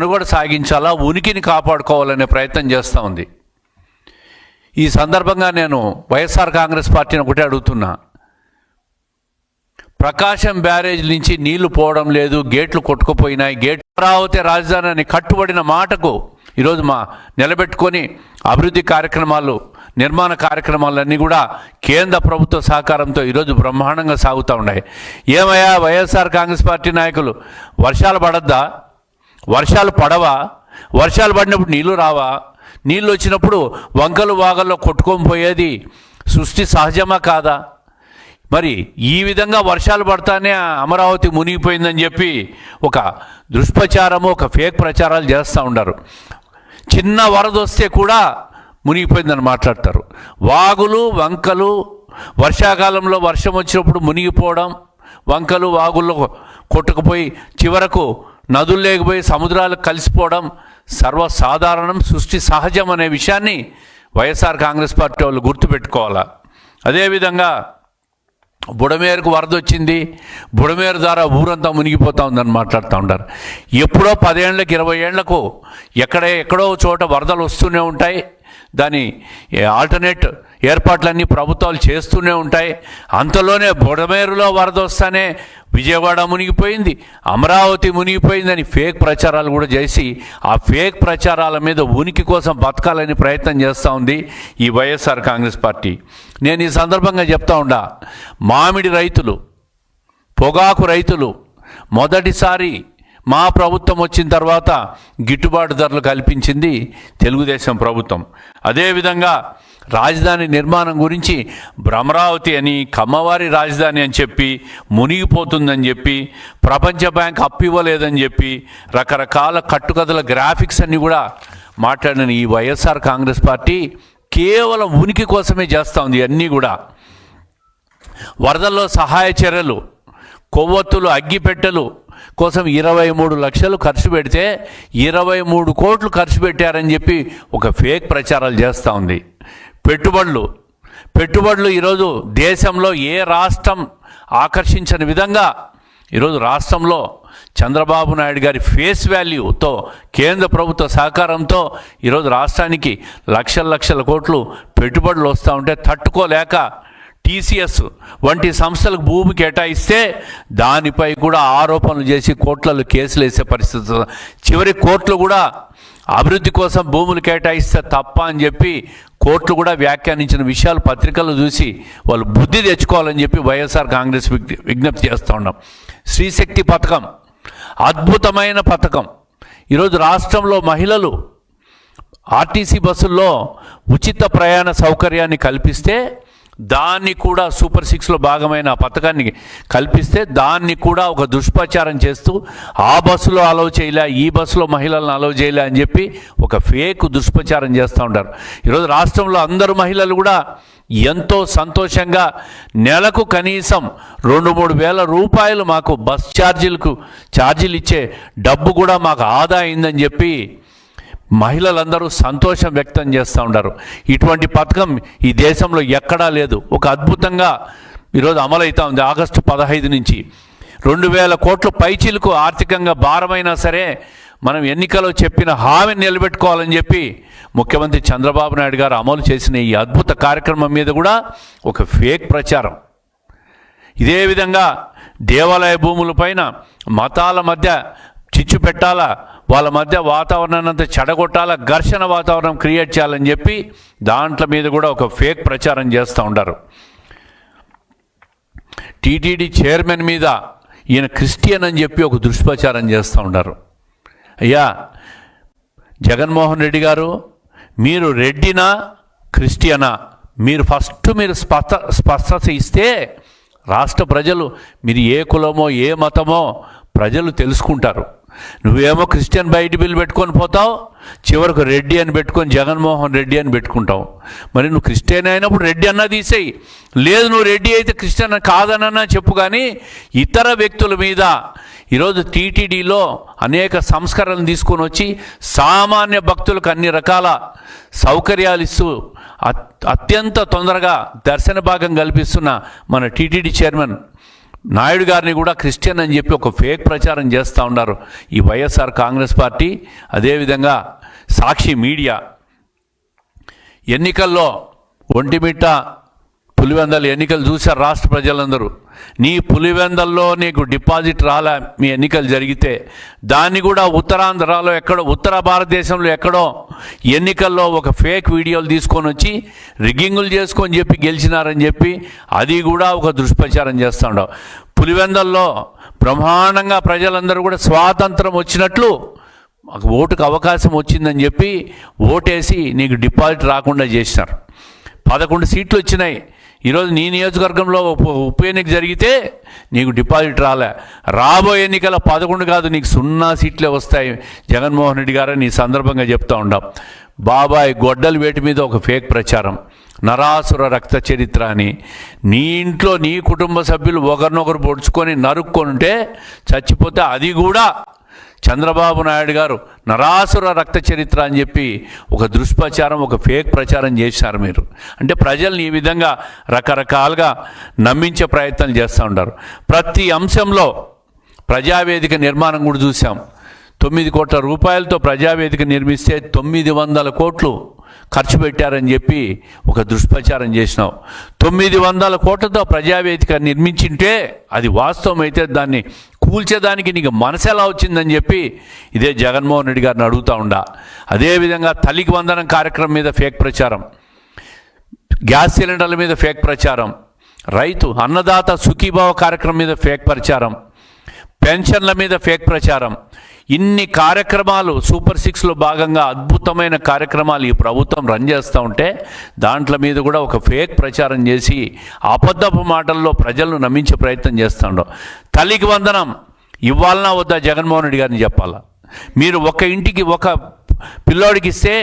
మనుగడ సాగించాలా? ఉనికిని కాపాడుకోవాలనే ప్రయత్నం చేస్తూ ఉంది. ఈ సందర్భంగా నేను వైఎస్ఆర్ కాంగ్రెస్ పార్టీని ఒకటే అడుగుతున్నా. ప్రకాశం బ్యారేజ్ నుంచి నీళ్ళు పోవడం లేదు గేట్లు కొట్టుకుపోయినాయి. గేట్ అమరావతి రాజధాని అని కట్టుబడిన మాటకు ఈరోజు మా నిలబెట్టుకొని అభివృద్ధి కార్యక్రమాలు నిర్మాణ కార్యక్రమాలన్నీ కూడా కేంద్ర ప్రభుత్వ సహకారంతో ఈరోజు బ్రహ్మాండంగా సాగుతూ ఉన్నాయి. ఏమయ్యా వైఎస్ఆర్ కాంగ్రెస్ పార్టీ నాయకులు వర్షాలు పడద్దా? వర్షాలు పడవా వర్షాలు పడినప్పుడు నీళ్ళు రావా? నీళ్ళు వచ్చినప్పుడు వంకలు వాగల్లో కొట్టుకొని పోయేది సృష్టి సహజమా కాదా? మరి ఈ విధంగా వర్షాలు పడతానే అమరావతి మునిగిపోయిందని చెప్పి ఒక దుష్ప్రచారము ఒక ఫేక్ ప్రచారాలు చేస్తూ ఉండరు. చిన్న వరద వస్తే కూడా మునిగిపోయిందని మాట్లాడతారు. వాగులు వంకలు వర్షాకాలంలో వర్షం వచ్చినప్పుడు మునిగిపోవడం వంకలు వాగుల్లో కొట్టుకుపోయి చివరకు నదులు లేకపోయి సముద్రాలు కలిసిపోవడం సర్వసాధారణం సృష్టి సహజం అనే విషయాన్ని వైఎస్ఆర్ కాంగ్రెస్ పార్టీ వాళ్ళు గుర్తుపెట్టుకోవాలా? అదేవిధంగా బుడమేరుకు వరద వచ్చింది బుడమేరు ద్వారా ఊరంతా మునిగిపోతా ఉందని మాట్లాడుతూ ఉంటారు ఎప్పుడో పదేళ్ళకు ఇరవై ఏళ్ళకు ఎక్కడ ఎక్కడో చోట వరదలు వస్తూనే ఉంటాయి. దాని ఆల్టర్నేట్ ఏర్పాట్లన్నీ ప్రభుత్వాలు చేస్తూనే ఉంటాయి. అంతలోనే బుడమేరులో వరద వస్తానే విజయవాడ మునిగిపోయింది అమరావతి మునిగిపోయిందని ఫేక్ ప్రచారాలు కూడా చేసి ఆ ఫేక్ ప్రచారాల మీద ఉనికి కోసం బతకాలని ప్రయత్నం చేస్తూ ఉంది ఈ వైఎస్ఆర్ కాంగ్రెస్ పార్టీ. నేను ఈ సందర్భంగా చెప్తా ఉండా మామిడి రైతులు పొగాకు రైతులు మొదటిసారి మా ప్రభుత్వం వచ్చిన తర్వాత గిట్టుబాటు ధరలు కల్పించింది తెలుగుదేశం ప్రభుత్వం. అదేవిధంగా రాజధాని నిర్మాణం గురించి భ్రమరావతి అని కమ్మవారి రాజధాని అని చెప్పి మునిగిపోతుందని చెప్పి ప్రపంచ బ్యాంక్ అప్పు ఇవ్వలేదని చెప్పి రకరకాల కట్టుకథల గ్రాఫిక్స్ అన్నీ కూడా మాట్లాడిన ఈ వైఎస్ఆర్ కాంగ్రెస్ పార్టీ కేవలం ఉనికి కోసమే చేస్తూ ఉంది అన్నీ కూడా. వరదల్లో సహాయ చర్యలు కొవ్వొత్తులు అగ్గిపెట్టెలు కోసం ఇరవై మూడు లక్షలు ఖర్చు పెడితే ఇరవై మూడు కోట్లు ఖర్చు పెట్టారని చెప్పి ఒక ఫేక్ ప్రచారాలు చేస్తూ ఉంది. పెట్టుబడులు. పెట్టుబడులు ఈరోజు దేశంలో ఏ రాష్ట్రం ఆకర్షించని విధంగా ఈరోజు రాష్ట్రంలో చంద్రబాబు నాయుడు గారి ఫేస్ వాల్యూతో కేంద్ర ప్రభుత్వ సహకారంతో ఈరోజు రాష్ట్రానికి లక్షల లక్షల కోట్లు పెట్టుబడులు వస్తూ ఉంటే తట్టుకోలేక టీసీఎస్ వంటి సంస్థలకు భూమి కేటాయిస్తే దానిపై కూడా ఆరోపణలు చేసి కోట్లలో కేసులు వేసే పరిస్థితి చివరి కోర్టులు కూడా అభివృద్ధి కోసం భూములు కేటాయిస్తే తప్ప అని చెప్పి కోర్టులు కూడా వ్యాఖ్యానించిన విషయాలు పత్రికల్లో చూసి వాళ్ళు బుద్ధి తెచ్చుకోవాలని చెప్పి వైఎస్ఆర్ కాంగ్రెస్ విజ్ఞప్తి చేస్తూ ఉన్నాం. శ్రీశక్తి పథకం అద్భుతమైన పథకం. ఈరోజు రాష్ట్రంలో మహిళలు ఆర్టీసీ బస్సుల్లో ఉచిత ప్రయాణ సౌకర్యాన్ని కల్పిస్తే దాన్ని కూడా సూపర్ సిక్స్లో భాగమైన పథకాన్ని కల్పిస్తే దాన్ని కూడా ఒక దుష్ప్రచారం చేస్తూ ఆ బస్సులో అలౌ చేయలే ఈ బస్సులో మహిళలను అలౌ చేయలే అని చెప్పి ఒక ఫేక్ దుష్ప్రచారం చేస్తూ ఉంటారు. ఈరోజు రాష్ట్రంలో అందరు మహిళలు కూడా ఎంతో సంతోషంగా నెలకు కనీసం రెండు మూడు వేల రూపాయలు మాకు బస్ ఛార్జీలకు ఛార్జీలు ఇచ్చే డబ్బు కూడా మాకు ఆదా అయిందని చెప్పి మహిళలందరూ సంతోషం వ్యక్తం చేస్తూ ఉన్నారు ఇటువంటి పథకం ఈ దేశంలో ఎక్కడా లేదు. ఒక అద్భుతంగా ఈరోజు అమలవుతా ఉంది. ఆగస్టు పదహైదు నుంచి రెండు వేల కోట్ల పైచీలకు ఆర్థికంగా భారమైనా సరే మనం ఎన్నికలో చెప్పిన హామీని నిలబెట్టుకోవాలని చెప్పి ముఖ్యమంత్రి చంద్రబాబు నాయుడు గారు అమలు చేసిన ఈ అద్భుత కార్యక్రమం మీద కూడా ఒక ఫేక్ ప్రచారం. ఇదే విధంగా దేవాలయ భూములపైన మతాల మధ్య చిచ్చు పెట్టాలా? వాళ్ళ మధ్య వాతావరణాన్ని అంతా చెడగొట్టాలా? ఘర్షణ వాతావరణం క్రియేట్ చేయాలని చెప్పి దాంట్ల మీద కూడా ఒక ఫేక్ ప్రచారం చేస్తూ ఉంటారు టీటీడీ చైర్మన్ మీద ఈయన క్రిస్టియన్ అని చెప్పి ఒక దుష్ప్రచారం చేస్తూ ఉంటారు అయ్యా జగన్మోహన్ రెడ్డి గారు మీరు రెడ్డినా క్రిస్టియనా? మీరు ఫస్ట్ మీరు స్పష్ట స్పష్టత ఇస్తే రాష్ట్ర ప్రజలు మీరు ఏ కులమో ఏ మతమో ప్రజలు తెలుసుకుంటారు. నువ్వేమో క్రిస్టియన్ బయట బిల్లు పెట్టుకొని పోతావు చివరకు రెడ్డి అని పెట్టుకొని జగన్మోహన్ రెడ్డి అని పెట్టుకుంటావు. మరి నువ్వు క్రిస్టియన్ అయినప్పుడు రెడ్డి అన్నా తీసేయి. లేదు నువ్వు రెడ్డి అయితే క్రిస్టియన్ కాదనన్నా చెప్పు కానీ ఇతర వ్యక్తుల మీద ఈరోజు టీటీడీలో అనేక సంస్కరణలు తీసుకొని వచ్చి సామాన్య భక్తులకు అన్ని రకాల సౌకర్యాలు ఇస్తూ అత్- అత్యంత తొందరగా దర్శన భాగం కల్పిస్తున్న మన టీటీడీ చైర్మన్ నాయుడు గారిని కూడా క్రిస్టియన్ అని చెప్పి ఒక ఫేక్ ప్రచారం చేస్తూ ఉన్నారు. ఈ వైఎస్ఆర్ కాంగ్రెస్ పార్టీ అదేవిధంగా సాక్షి మీడియా. ఎన్నికల్లో ఒంటిమిట్ట పులివెందల ఎన్నికలు చూశారు రాష్ట్ర ప్రజలందరూ. నీ పులివెందల్లో నీకు డిపాజిట్ రాలే మీ ఎన్నికలు జరిగితే. దాన్ని కూడా ఉత్తరాంధ్రలో ఎక్కడో ఉత్తర భారతదేశంలో ఎక్కడో ఎన్నికల్లో ఒక ఫేక్ వీడియోలు తీసుకొని వచ్చి రిగ్గింగులు చేసుకొని చెప్పి గెలిచినారని చెప్పి అది కూడా ఒక దుష్ప్రచారం చేస్తుండవు పులివెందల్లో బ్రహ్మాండంగా ప్రజలందరూ కూడా స్వాతంత్రం వచ్చినట్లు మాకు ఓటుకు అవకాశం వచ్చిందని చెప్పి ఓటేసి నీకు డిపాజిట్ రాకుండా చేసినారు. పదకొండు సీట్లు వచ్చినాయి. ఈరోజు నీ నియోజకవర్గంలో ఉప ఎన్నిక జరిగితే నీకు డిపాజిట్ రాలే. రాబోయే ఎన్నికల పదకొండు కాదు నీకు సున్నా సీట్లే వస్తాయి. జగన్మోహన్ రెడ్డి గారని ఈ సందర్భంగా చెప్తా ఉండాం. బాబాయ్ గొడ్డలు వేటి మీద ఒక ఫేక్ ప్రచారం. నరాసుర రక్త చరిత్ర అని. నీ ఇంట్లో నీ కుటుంబ సభ్యులు ఒకరినొకరు పొడుచుకొని నరుక్కొని ఉంటే చచ్చిపోతే అది కూడా చంద్రబాబు నాయుడు గారు నరాసుర రక్త చరిత్ర అని చెప్పి ఒక దుష్ప్రచారం ఒక ఫేక్ ప్రచారం చేశారు మీరు. అంటే ప్రజల్ని ఈ విధంగా రకరకాలుగా నమ్మించే ప్రయత్నం చేస్తూ ఉంటారు ప్రతి అంశంలో ప్రజావేదిక నిర్మాణం కూడా చూసాం తొమ్మిది కోట్ల రూపాయలతో ప్రజావేదిక నిర్మిస్తే తొమ్మిది వందల కోట్లు ఖర్చు పెట్టారని చెప్పి ఒక దుష్ప్రచారం చేసినావు తొమ్మిది వందల కోట్లతో ప్రజావేదిక నిర్మించింటే అది వాస్తవం అయితే దాన్ని కూల్చేదానికి నీకు మనసు ఎలా వచ్చిందని చెప్పి ఇదే జగన్మోహన్ రెడ్డి గారిని అడుగుతా ఉండా. అదేవిధంగా తల్లికి వందనం కార్యక్రమం మీద ఫేక్ ప్రచారం. గ్యాస్ సిలిండర్ల మీద ఫేక్ ప్రచారం. రైతు అన్నదాత సుఖీభావ కార్యక్రమం మీద ఫేక్ ప్రచారం. పెన్షన్ల మీద ఫేక్ ప్రచారం. ఇన్ని కార్యక్రమాలు సూపర్ సిక్స్లో భాగంగా అద్భుతమైన కార్యక్రమాలు ఈ ప్రభుత్వం రన్ చేస్తూ ఉంటే దాంట్ల మీద కూడా ఒక ఫేక్ ప్రచారం చేసి అబద్ధపు మాటల్లో ప్రజలను నమ్మించే ప్రయత్నం చేస్తుండవు తల్లికి వందనం ఇవ్వాలన్నా వద్దా జగన్మోహన్ రెడ్డి గారిని చెప్పాలా? మీరు ఒక ఇంటికి ఒక పిల్లోడికి ఇస్తే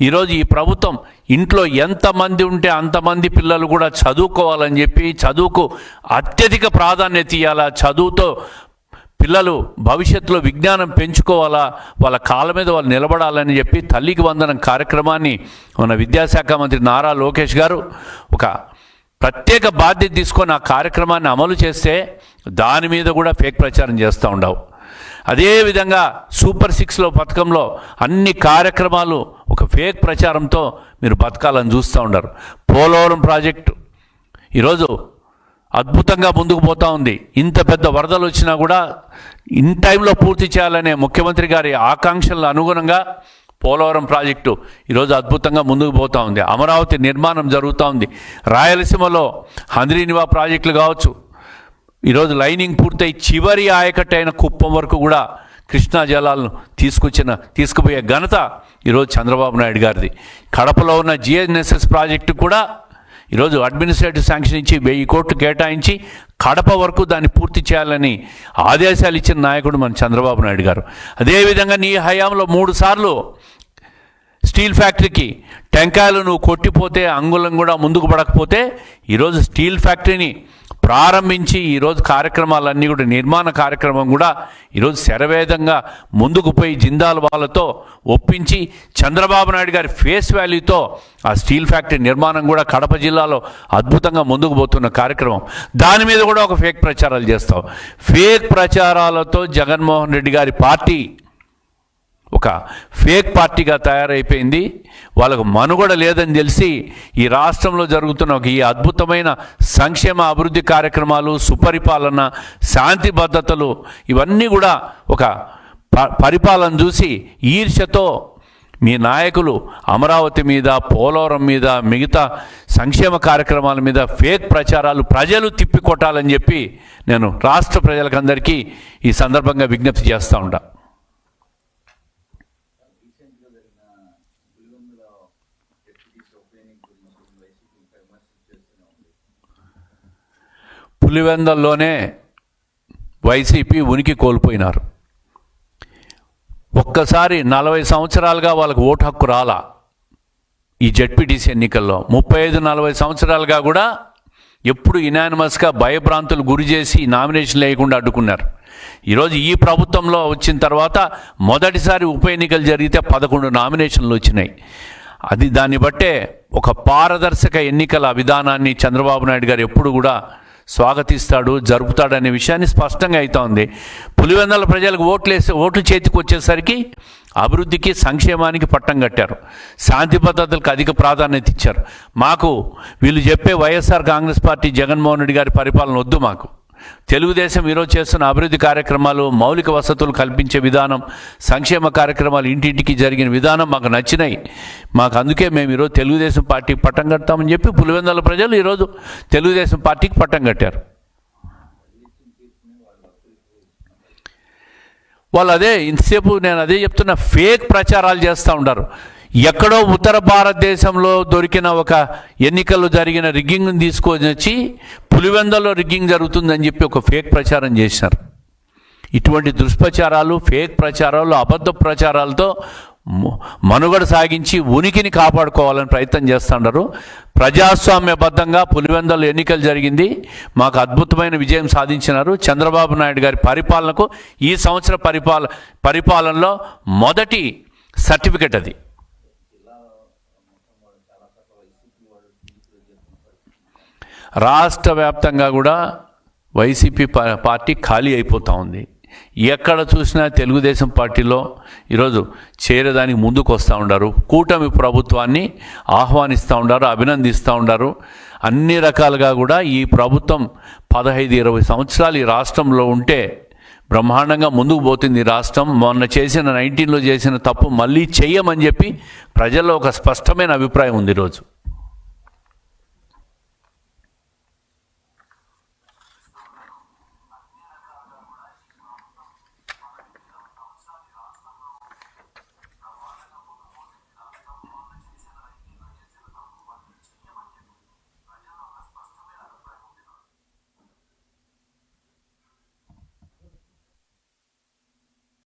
ఈరోజు ఈ ప్రభుత్వం ఇంట్లో ఎంతమంది ఉంటే అంతమంది పిల్లలు కూడా చదువుకోవాలని చెప్పి చదువుకు అత్యధిక ప్రాధాన్యత ఇవ్వాలా చదువుతో పిల్లలు భవిష్యత్తులో విజ్ఞానం పెంచుకోవాలా? వాళ్ళ కాళ్ళ మీద వాళ్ళు నిలబడాలని చెప్పి తల్లికి వందనం కార్యక్రమాన్ని మన విద్యాశాఖ మంత్రి నారా లోకేష్ గారు ఒక ప్రత్యేక బాధ్యత తీసుకొని ఆ కార్యక్రమాన్ని అమలు చేస్తే దాని మీద కూడా ఫేక్ ప్రచారం చేస్తూ ఉండవు. అదేవిధంగా సూపర్ సిక్స్లో పథకంలో అన్ని కార్యక్రమాలు ఒక ఫేక్ ప్రచారంతో మీరు బతకాలని చూస్తూ ఉండరు. పోలవరం ప్రాజెక్టు. ఈరోజు అద్భుతంగా ముందుకు పోతా ఉంది. ఇంత పెద్ద వరదలు వచ్చినా కూడా ఇన్ టైంలో పూర్తి చేయాలనే ముఖ్యమంత్రి గారి ఆకాంక్షల అనుగుణంగా పోలవరం ప్రాజెక్టు ఈరోజు అద్భుతంగా ముందుకు పోతూ ఉంది. అమరావతి నిర్మాణం జరుగుతూ ఉంది. రాయలసీమలో హంద్రీనివా ప్రాజెక్టులు కావచ్చు. ఈరోజు లైనింగ్ పూర్తయి చివరి ఆయకట్టు అయిన కుప్పం వరకు కూడా కృష్ణా జలాలను తీసుకొచ్చిన తీసుకుపోయే ఘనత ఈరోజు చంద్రబాబు నాయుడు గారిది. కడపలో ఉన్న జిఎన్ఎస్ఎస్ ప్రాజెక్టు కూడా ఈరోజు అడ్మినిస్ట్రేటివ్ శాంక్షన్ ఇచ్చి వెయ్యి కోట్లు కేటాయించి కడప వరకు దాన్ని పూర్తి చేయాలని ఆదేశాలు ఇచ్చిన నాయకుడు మన చంద్రబాబు నాయుడు గారు. అదేవిధంగా నీ హయాంలో మూడు సార్లు స్టీల్ ఫ్యాక్టరీకి టెంకాయలు నువ్వు కొట్టిపోతే అంగుళం కూడా ముందుకు పడకపోతే ఈరోజు స్టీల్ ఫ్యాక్టరీని ప్రారంభించి ఈరోజు కార్యక్రమాలన్నీ కూడా నిర్మాణ కార్యక్రమం కూడా ఈరోజు శరవేదంగా ముందుకు పోయి జిందాల్ వాళ్ళతో ఒప్పించి చంద్రబాబు నాయుడు గారి ఫేస్ వాల్యూతో ఆ స్టీల్ ఫ్యాక్టరీ నిర్మాణం కూడా కడప జిల్లాలో అద్భుతంగా ముందుకు పోతున్న కార్యక్రమం. దాని మీద కూడా ఒక ఫేక్ ప్రచారాలు చేస్తాం. ఫేక్ ప్రచారాలతో జగన్మోహన్ రెడ్డి గారి పార్టీ ఒక ఫేక్ పార్టీగా తయారైపోయింది. వాళ్ళకు మనుగడ లేదని తెలిసి ఈ రాష్ట్రంలో జరుగుతున్న ఒక ఈ అద్భుతమైన సంక్షేమ అభివృద్ధి కార్యక్రమాలు సుపరిపాలన శాంతి భద్రతలు ఇవన్నీ కూడా ఒక పరిపాలన చూసి ఈర్ష్యతో మీ నాయకులు అమరావతి మీద పోలవరం మీద మిగతా సంక్షేమ కార్యక్రమాల మీద ఫేక్ ప్రచారాలు ప్రజలు తిప్పికొట్టాలని చెప్పి నేను రాష్ట్ర ప్రజలకందరికీ ఈ సందర్భంగా విజ్ఞప్తి చేస్తూ ఉంటా. పులివెందల్లోనే వైసీపీ ఉనికి కోల్పోయినారు. ఒక్కసారి నలభై సంవత్సరాలుగా వాళ్ళకు ఓటు హక్కు రాలా ఈ జడ్పీటీసీ ఎన్నికల్లో. ముప్పై ఐదు నలభై సంవత్సరాలుగా కూడా ఎప్పుడు ఇనానిమస్గా భయభ్రాంతులు గురి చేసి నామినేషన్ లేకుండా అడ్డుకున్నారు. ఈరోజు ఈ ప్రభుత్వంలో వచ్చిన తర్వాత మొదటిసారి ఉప ఎన్నికలు జరిగితే పదకొండు నామినేషన్లు వచ్చినాయి. అది దాన్ని బట్టే ఒక పారదర్శక ఎన్నికల విధానాన్ని చంద్రబాబు నాయుడు గారు ఎప్పుడు కూడా స్వాగతిస్తాడు జరుపుతాడు అనే విషయాన్ని స్పష్టంగా అవుతా ఉంది. పులివెందల ప్రజలకు ఓట్లు వేసి ఓట్లు చేతికి వచ్చేసరికి అభివృద్ధికి సంక్షేమానికి పట్టం కట్టారు. శాంతి భద్రతలకు అధిక ప్రాధాన్యత ఇచ్చారు. మాకు వీళ్ళు చెప్పే వైఎస్ఆర్ కాంగ్రెస్ పార్టీ జగన్మోహన్ రెడ్డి గారి పరిపాలన వద్దు మాకు. తెలుగుదేశం ఈరోజు చేస్తున్న అభివృద్ధి కార్యక్రమాలు మౌలిక వసతులు కల్పించే విధానం సంక్షేమ కార్యక్రమాలు ఇంటింటికి జరిగిన విధానం మాకు నచ్చినాయి. మాకు అందుకే మేము ఈరోజు తెలుగుదేశం పార్టీకి పట్టం కడతామని చెప్పి పులివెందుల ప్రజలు ఈరోజు తెలుగుదేశం పార్టీకి పట్టం కట్టారు. వాళ్ళు అదే ఇంతసేపు నేను అదే చెప్తున్నా ఫేక్ ప్రచారాలు చేస్తూ ఉంటారు ఎక్కడో ఉత్తర భారతదేశంలో దొరికిన ఒక ఎన్నికల్లో జరిగిన రిగ్గింగ్ని తీసుకొని వచ్చి పులివెందలో రిగ్గింగ్ జరుగుతుందని చెప్పి ఒక ఫేక్ ప్రచారం చేశారు. ఇటువంటి దుష్ప్రచారాలు ఫేక్ ప్రచారాలు అబద్ధ ప్రచారాలతో మనుగడ సాగించి ఉనికిని కాపాడుకోవాలని ప్రయత్నం చేస్తున్నారు ప్రజాస్వామ్యబద్ధంగా పులివెందలు ఎన్నికలు జరిగింది. మాకు అద్భుతమైన విజయం సాధించినారు. చంద్రబాబు నాయుడు గారి పరిపాలనకు ఈ సంవత్సర పరిపాల పరిపాలనలో మొదటి సర్టిఫికెట్ అది. రాష్ట్ర వ్యాప్తంగా కూడా వైసీపీ పార్టీ ఖాళీ అయిపోతూ ఉంది. ఎక్కడ చూసినా తెలుగుదేశం పార్టీలో ఈరోజు చేరేదానికి ముందుకు వస్తూ ఉండారు. కూటమి ప్రభుత్వాన్ని ఆహ్వానిస్తూ ఉండారు అభినందిస్తూ ఉండారు. అన్ని రకాలుగా కూడా ఈ ప్రభుత్వం పదహైదు ఇరవై సంవత్సరాలు ఈ రాష్ట్రంలో ఉంటే బ్రహ్మాండంగా ముందుకు పోతుంది ఈ రాష్ట్రం. మొన్న చేసిన నైన్టీన్లో చేసిన తప్పు మళ్ళీ చెయ్యమని చెప్పి ప్రజల్లో ఒక స్పష్టమైన అభిప్రాయం ఉంది ఈరోజు.